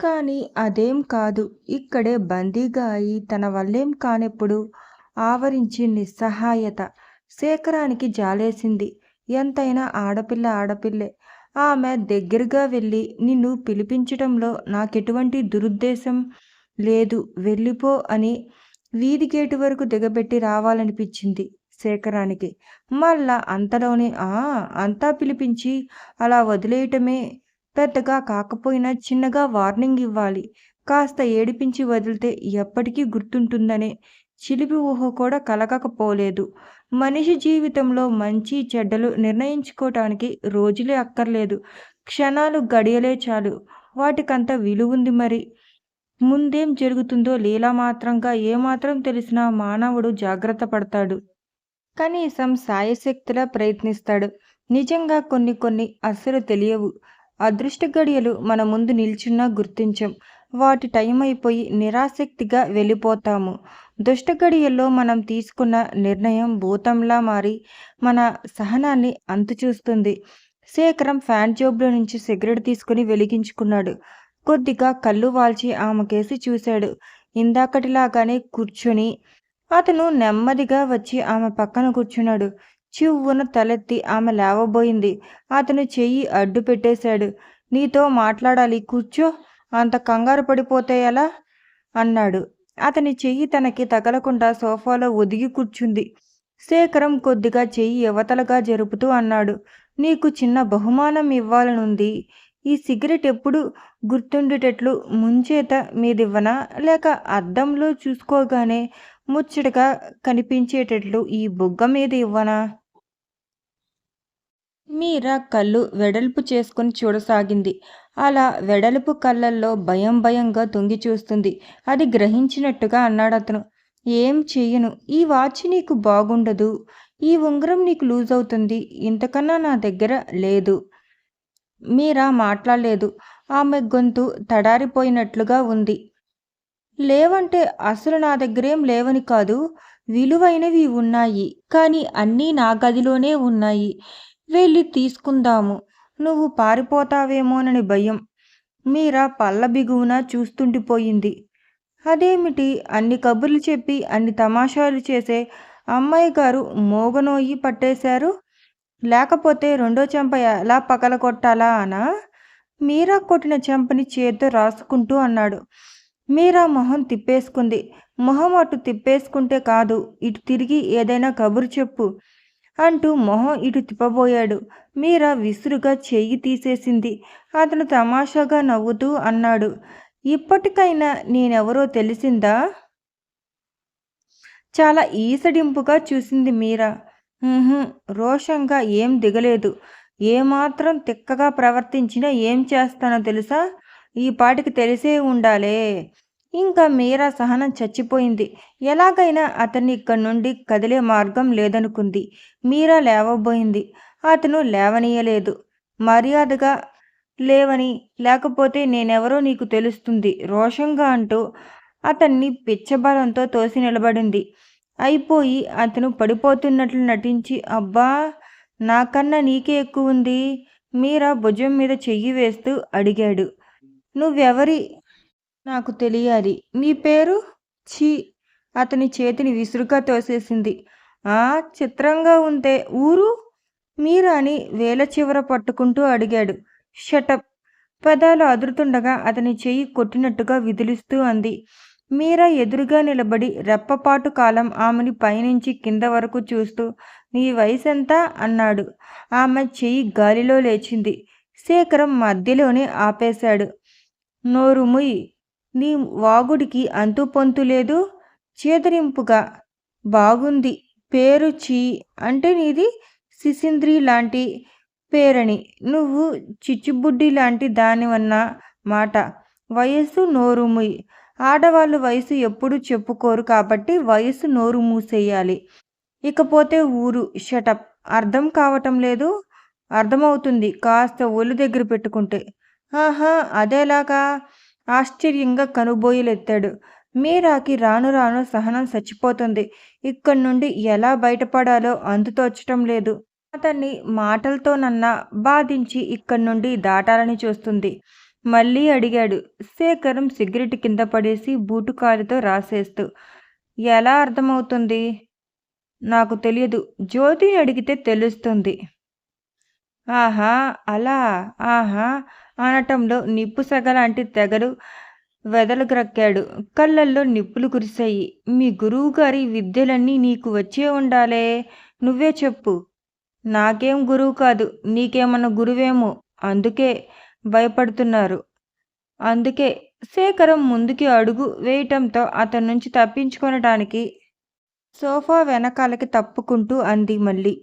కానీ అదేం కాదు. ఇక్కడే బందీగా అయి తన వల్లేం కానెప్పుడు ఆవరించి నిస్సహాయత. శేఖరానికి జాలేసింది. ఎంతైనా ఆడపిల్ల ఆడపిల్లే. ఆమె దగ్గరగా వెళ్ళి నిన్ను పిలిపించటంలో నాకెటువంటి దురుద్దేశం లేదు వెళ్ళిపో అని వీధి గేటు వరకు దిగబెట్టి రావాలనిపించింది శేఖరానికి. మళ్ళా అంతలోనే ఆ అంతా పిలిపించి అలా వదిలేయటమే పెద్దగా కాకపోయినా చిన్నగా వార్నింగ్ ఇవ్వాలి. కాస్త ఏడిపించి వదిలితే ఎప్పటికీ గుర్తుంటుందనే చిలిపి ఊహ కూడా కలగకపోలేదు. మనిషి జీవితంలో మంచి చెడ్డలు నిర్ణయించుకోవటానికి రోజులే అక్కర్లేదు. క్షణాలు గడియలే చాలు. వాటికంత విలువుంది మరి. ముందేం జరుగుతుందో లీలామాత్రంగా ఏమాత్రం తెలిసినా మానవుడు జాగ్రత్త పడతాడు. కనీసం సాయశక్తిలా ప్రయత్నిస్తాడు. నిజంగా కొన్ని కొన్ని అస్సలు తెలియవు. అదృష్ట గడియలు మన ముందు నిల్చున్నా గుర్తించం. వాటి టైం అయిపోయి నిరాసక్తిగా వెళ్ళిపోతాము. దుష్ట గడియల్లో మనం తీసుకున్న నిర్ణయం భూతంలా మారి మన సహనాన్ని అంతుచూస్తుంది. శేఖరం ఫ్యాంట్ జేబులో నుంచి సిగరెట్ తీసుకుని వెలిగించుకున్నాడు. కొద్దిగా కళ్ళు వాల్చి ఆమెకేసి చూశాడు. ఇందాకటిలాగానే కూర్చుని అతను నెమ్మదిగా వచ్చి ఆమె పక్కన కూర్చున్నాడు. చివ్వున తలెత్తి ఆమె లేవబోయింది. అతను చెయ్యి అడ్డు పెట్టేశాడు. నీతో మాట్లాడాలి కూర్చో. అంత కంగారు పడిపోతే ఎలా? అన్నాడు. అతని చెయ్యి తనకి తగలకుండా సోఫాలో ఒదిగి కూర్చుంది. శేఖరం కొద్దిగా చెయ్యి యువతలుగా జరుపుతూ అన్నాడు. నీకు చిన్న బహుమానం ఇవ్వాలనుంది. ఈ సిగరెట్ ఎప్పుడు గుర్తుండేటట్లు ముంచేత మీదివ్వనా? లేక అద్దంలో చూసుకోగానే ముచ్చటగా కనిపించేటట్లు ఈ బుగ్గ మీద ఇవ్వనా? మీరా కళ్ళు వెడల్పు చేసుకుని చూడసాగింది. అలా వెడల్పు కళ్ళల్లో భయం భయంగా తొంగి చూస్తుంది. అది గ్రహించినట్టుగా అన్నాడతను. ఏం చెయ్యను. ఈ వాచ్ నీకు బాగుండదు. ఈ ఉంగరం నీకు లూజ్ అవుతుంది ఇంతకన్నా నా దగ్గర లేదు. మీరా మాట్లాడలేదు. ఆమె గొంతు తడారిపోయినట్లుగా ఉంది. లేవంటే అసలు నా దగ్గరేం లేవని కాదు. విలువైనవి ఉన్నాయి. కానీ అన్నీ నా గదిలోనే ఉన్నాయి. వెళ్ళి తీసుకుందాము. నువ్వు పారిపోతావేమోనని భయం. మీరా పళ్ళ బిగువున చూస్తుండిపోయింది. అదేమిటి అన్ని కబుర్లు చెప్పి అన్ని తమాషాలు చేసే అమ్మాయి గారు మోగనోయి పట్టేశారు? లేకపోతే రెండో చెంప ఎలా పగలగొట్టాలా అనా? మీరా కొట్టిన చెంపని చేత్తో రాసుకుంటూ అన్నాడు. మీరా మొహం తిప్పేసుకుంది. మొహం అటు తిప్పేసుకుంటే కాదు. ఇటు తిరిగి ఏదైనా కబురు చెప్పు అంటూ మొహం ఇటు తిప్పబోయాడు. మీరా విసురుగా చెయ్యి తీసేసింది. అతను తమాషాగా నవ్వుతూ అన్నాడు. ఇప్పటికైనా నేనెవరో తెలిసిందా? చాలా ఈసడింపుగా చూసింది మీరా. రోషంగా ఏం దిగలేదు. ఏమాత్రం తిక్కగా ప్రవర్తించినా ఏం చేస్తానో తెలుసా? ఈ పాటికి తెలిసే ఉండాలే. ఇంకా మీరా సహనం చచ్చిపోయింది. ఎలాగైనా అతన్ని ఇక్కడి నుండి కదిలే మార్గం లేదనుకుంది. మీరా లేవబోయింది. అతను లేవనీయలేదు. మర్యాదగా లేవని. లేకపోతే నేనెవరో నీకు తెలుస్తుంది రోషంగా అంటూ అతన్ని పిచ్చబలంతో తోసి నిలబడింది. అయిపోయి అతను పడిపోతున్నట్లు నటించి అబ్బా! నాకన్నా నీకే ఎక్కువ ఉంది మీరా భుజం మీద చెయ్యి వేస్తూ అడిగాడు. నువ్వెవరి నాకు తెలియాలి. నీ పేరు? ఛీ అతని చేతిని విసురుగా తోసేసింది. ఆ చిత్రంగా ఉంటే ఊరు? మీరాని వేల చివర పట్టుకుంటూ అడిగాడు. షటప్ పదాలు అదురుతుండగా అతని చెయ్యి కొట్టినట్టుగా విదిలిస్తూ అంది. మీరా ఎదురుగా నిలబడి రెప్పపాటు కాలం ఆమెని పైనుంచి కింద వరకు చూస్తూ నీ వయసెంత? అన్నాడు. ఆమె చెయ్యి గాలిలో లేచింది. శేఖరం మధ్యలోనే ఆపేశాడు. నోరుముయ్. నీ వాగుడికి అంతుపొంతులేదు లేదు. చేదరింపుగా బాగుంది. పేరు చీ అంటే నీది సిసింద్రి లాంటి పేరని. నువ్వు చిచ్చుబుడ్డి లాంటి దానివన్న మాట. వయసు నోరుముయ్. ఆడవాళ్ళు వయసు ఎప్పుడు చెప్పుకోరు కాబట్టి వయసు నోరు మూసేయాలి ఇకపోతే ఊరు. షటప్ అర్థం కావటం లేదు. అర్థమవుతుంది కాస్త ఒళ్ళు దగ్గర పెట్టుకుంటే. ఆహా అదేలాగా ఆశ్చర్యంగా కనుబోయిలెత్తాడు మీరాకి రాను రాను సహనం చచ్చిపోతుంది. ఇక్కడి నుండి ఎలా బయటపడాలో అందుతోచటం లేదు. అతన్ని మాటలతోనన్నా బాధించి ఇక్కడి నుండి దాటాలని చూస్తుంది. మళ్ళీ అడిగాడు శేఖరం సిగరెట్ కింద పడేసి బూటుకాలితో రాసేస్తూ ఎలా అర్థమవుతుంది నాకు తెలియదు జ్యోతిని అడిగితే తెలుస్తుంది ఆహా అలా ఆహా అనటంలో నిప్పు సగలాంటి తెగలు వెదలుగ్రక్కాడు. కళ్ళల్లో నిప్పులు కురిశాయి. మీ గురువుగారి విద్యలన్నీ నీకు వచ్చే ఉండాలే. నువ్వే చెప్పు. నాకేం గురువు కాదు. నీకేమన్నా గురువేమో. అందుకే భయపడుతున్నారు. అందుకే శేఖరం ముందుకి అడుగు వేయటంతో అతని నుంచి తప్పించుకొనటానికి సోఫా వెనకాలకి తప్పుకుంటూ అంది మళ్ళీ.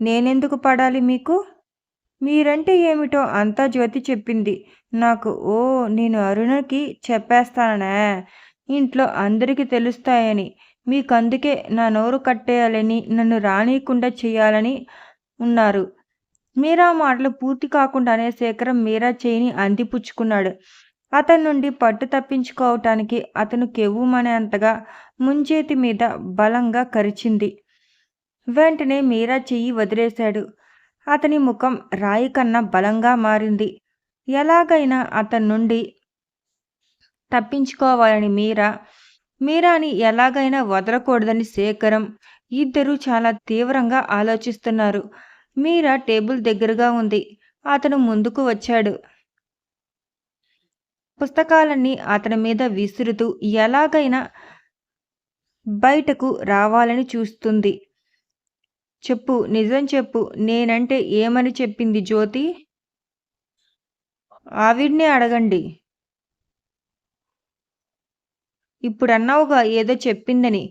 నేనెందుకు పడాలి మీకు? మీరంటే ఏమిటో అంతా జ్యోతి చెప్పింది. నాకు ఓ నేను అరుణకి చెప్పేస్తానే ఇంట్లో అందరికీ తెలుస్తాయని. మీకందుకే నా నోరు కట్టేయాలని నన్ను రానియకుండా చేయాలని ఉన్నారు. మీరా మాటలు పూర్తి కాకుండానే శేఖరం మీరా చేయిని అందిపుచ్చుకున్నాడు. అతని నుండి పట్టు తప్పించుకోవటానికి అతను కెవ్వుమనేంతగా ముంచేతి మీద బలంగా కరిచింది. వెంటనే మీరా చెయ్యి వదిలేశాడు. అతని ముఖం రాయి కన్నా బలంగా మారింది. ఎలాగైనా అతని నుండి తప్పించుకోవాలని మీరా? మీరాని ఎలాగైనా వదలకూడదని శేఖరం ఇద్దరూ చాలా తీవ్రంగా ఆలోచిస్తున్నారు. మీరా టేబుల్ దగ్గరగా ఉంది. అతను ముందుకు వచ్చాడు. పుస్తకాలన్నీ అతని మీద విసురుతూ ఎలాగైనా బయటకు రావాలని చూస్తుంది. చెప్పు నిజం చెప్పు. నేనంటే ఏమని చెప్పింది జ్యోతి? ఆవిడ్నే అడగండి. ఇప్పుడు అన్నావుగా ఏదో చెప్పిందని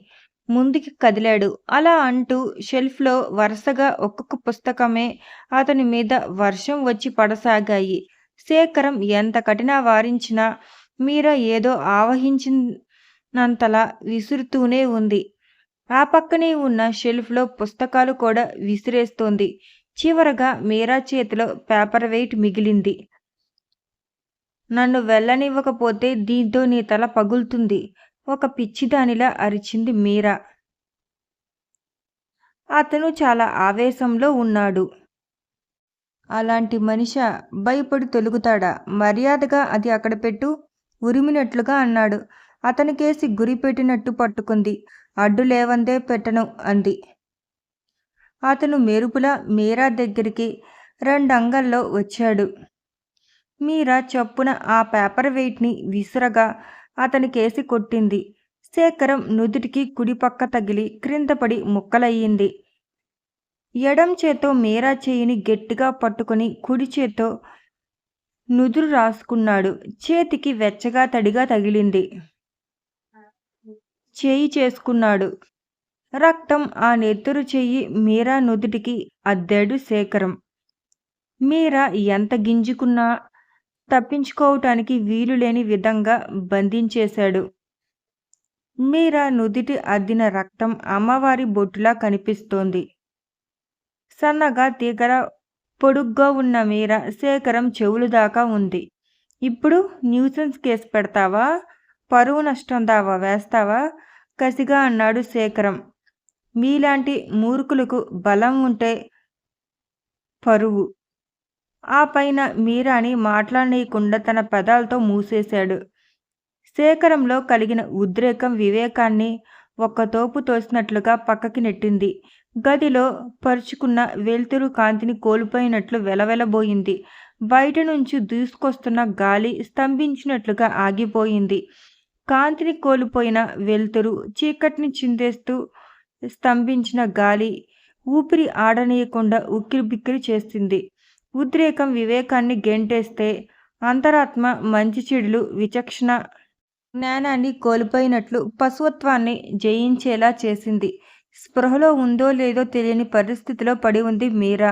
ముందుకి కదిలాడు. అలా అంటూ షెల్ఫ్లో వరుసగా ఒక్కొక్క పుస్తకమే అతని మీద వర్షం వచ్చి పడసాగాయి. శేఖరం ఎంత కఠిన వారించినా మీరా ఏదో ఆవహించినంతలా విసురుతూనే ఉంది. ఆ పక్కనే ఉన్న షెల్ఫ్లో పుస్తకాలు కూడా విసిరేస్తోంది. చివరగా మీరా చేతిలో పేపర్ వెయిట్ మిగిలింది. నన్ను వెళ్ళనివ్వకపోతే దీంతో నీ తల పగులుతుంది. ఒక పిచ్చిదానిలా అరిచింది మీరా. అతను చాలా ఆవేశంలో ఉన్నాడు. అలాంటి మనిషి భయపడి తొలుగుతాడా? మర్యాదగా అది అక్కడ పెట్టు ఉరిమినట్లుగా అన్నాడు. అతనికేసి గురి పెట్టినట్టు పట్టుకుంది. అడ్డు లేవందే పెట్టను అంది. అతను మెరుపుల మీరా దగ్గరికి రెండంగల్లో వచ్చాడు. మీరా చొప్పున ఆ పేపర్ వెయిట్ని విసురగా అతనికేసి కొట్టింది. శేఖరం నుదుటికి కుడిపక్క తగిలి క్రిందపడి ముక్కలయ్యింది. ఎడం చేతో మీరా చేయిని గట్టిగా పట్టుకుని కుడి చేతో నుదురు రాసుకున్నాడు. చేతికి వెచ్చగా తడిగా తగిలింది. చేయి చేసుకున్నాడు. రక్తం ఆ నెత్తురు చెయ్యి మీరా నుదుటికి అద్దాడు శేఖరం. మీరా ఎంత గింజుకున్నా తప్పించుకోవటానికి వీలు లేని విధంగా బంధించేశాడు. మీరా నుదిటి అద్దిన రక్తం అమ్మవారి బొట్టులా కనిపిస్తోంది. సన్నగా తీగర పొడుగ్గా ఉన్న మీర శేఖరం చెవులు దాకా ఉంది. ఇప్పుడు న్యూసెన్స్ కేసు పెడతావా? పరువు నష్టం దావా? వేస్తావా? కసిగా అన్నాడు శేఖరం. మీలాంటి మూర్ఖులకు బలం ఉంటే పరువు. ఆ పైన మీరాని మాట్లాడనీయకుండా తన పెదాలతో మూసేశాడు. శేఖరంలో కలిగిన ఉద్రేకం వివేకాన్ని ఒక్కతోపు తోసినట్లుగా పక్కకి నెట్టింది. గదిలో పరుచుకున్న వెలుతురు కాంతిని కోల్పోయినట్లు వెలవెలబోయింది. బయట నుంచి దూసుకొస్తున్న గాలి స్తంభించినట్లుగా ఆగిపోయింది. కాంతిని కోల్పోయిన వెలుతురు చీకటిని చిందేస్తూ స్తంభించిన గాలి ఊపిరి ఆడనీయకుండా ఉక్కిరిబిక్కిరి చేస్తుంది. ఉద్రేకం వివేకాన్ని గెంటేస్తే అంతరాత్మ మంచి చెడులు విచక్షణ జ్ఞానాన్ని కోల్పోయినట్లు పశువత్వాన్ని జయించేలా చేసింది. స్పృహలో ఉందో లేదో తెలియని పరిస్థితిలో పడి ఉంది మీరా.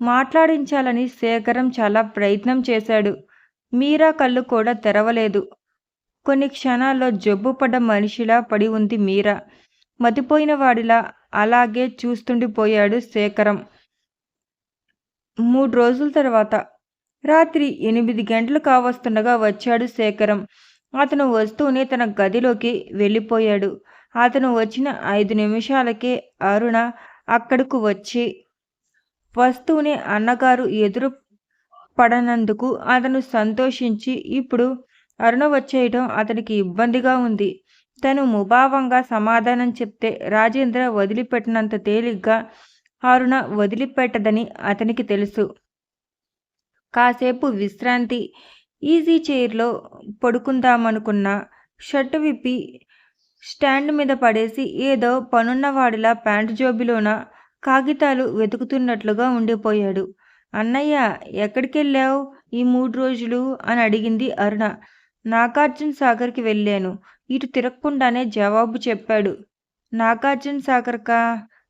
మాట్లాడించాలని శేఖరం చాలా ప్రయత్నం చేశాడు. మీరా కళ్ళు కూడా తెరవలేదు. కొన్ని క్షణాల్లో జబ్బు పడ్డ మనిషిలా పడి ఉంది మీరా. మతిపోయిన వాడిలా అలాగే చూస్తుండిపోయాడు శేఖరం. మూడు రోజుల తర్వాత రాత్రి ఎనిమిది గంటలు కావస్తుండగా వచ్చాడు శేఖరం. అతను వస్తూనే తన గదిలోకి వెళ్ళిపోయాడు. అతను వచ్చిన ఐదు నిమిషాలకే అరుణ అక్కడకు వచ్చి వస్తూనే అన్నగారు ఎదురు పడనందుకు అతను సంతోషించి ఇప్పుడు అరుణ వచ్చేయటం అతనికి ఇబ్బందిగా ఉంది. తను ముభావంగా సమాధానం చెప్తే రాజేంద్ర వదిలిపెట్టినంత తేలిగ్గా అరుణ వదిలిపెట్టదని అతనికి తెలుసు. కాసేపు విశ్రాంతి ఈజీ చైర్లో పడుకుందామనుకున్న షర్టు విప్పి స్టాండ్ మీద పడేసి ఏదో పనున్నవాడిలా ప్యాంటు జోబిలోన కాగితాలు వెతుకుతున్నట్లుగా ఉండిపోయాడు. అన్నయ్య ఎక్కడికెళ్ళావు ఈ మూడు రోజులు? అని అడిగింది అరుణ. నాగార్జున సాగర్కి వెళ్ళాను. ఇటు తిరగకుండానే జవాబు చెప్పాడు. నాగార్జున సాగర్కా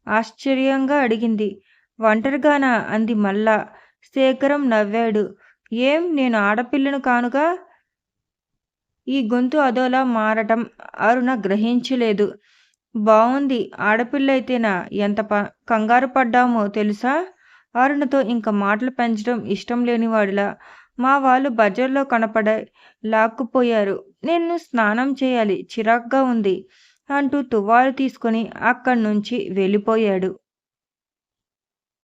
ఆశ్చర్యంగా అడిగింది. ఒంటరిగానా? అంది మళ్ళా శేఖరం నవ్వాడు. ఏం? నేను ఆడపిల్లను కానుగా? ఈ గొంతు అదోలా మారటం అరుణ గ్రహించలేదు. బావుంది. ఆడపిల్లయితేనా ఎంత ప కంగారు పడ్డామో తెలుసా? అరుణతో ఇంకా మాటలు పెంచడం ఇష్టం లేనివాడిలా. మా వాళ్ళు బజార్లో కనపడే లాక్కుపోయారు నేను స్నానం చేయాలి. చిరాగ్గా ఉంది అంటూ తువ్వాలు తీసుకొని అక్కడి నుంచి వెళ్ళిపోయాడు.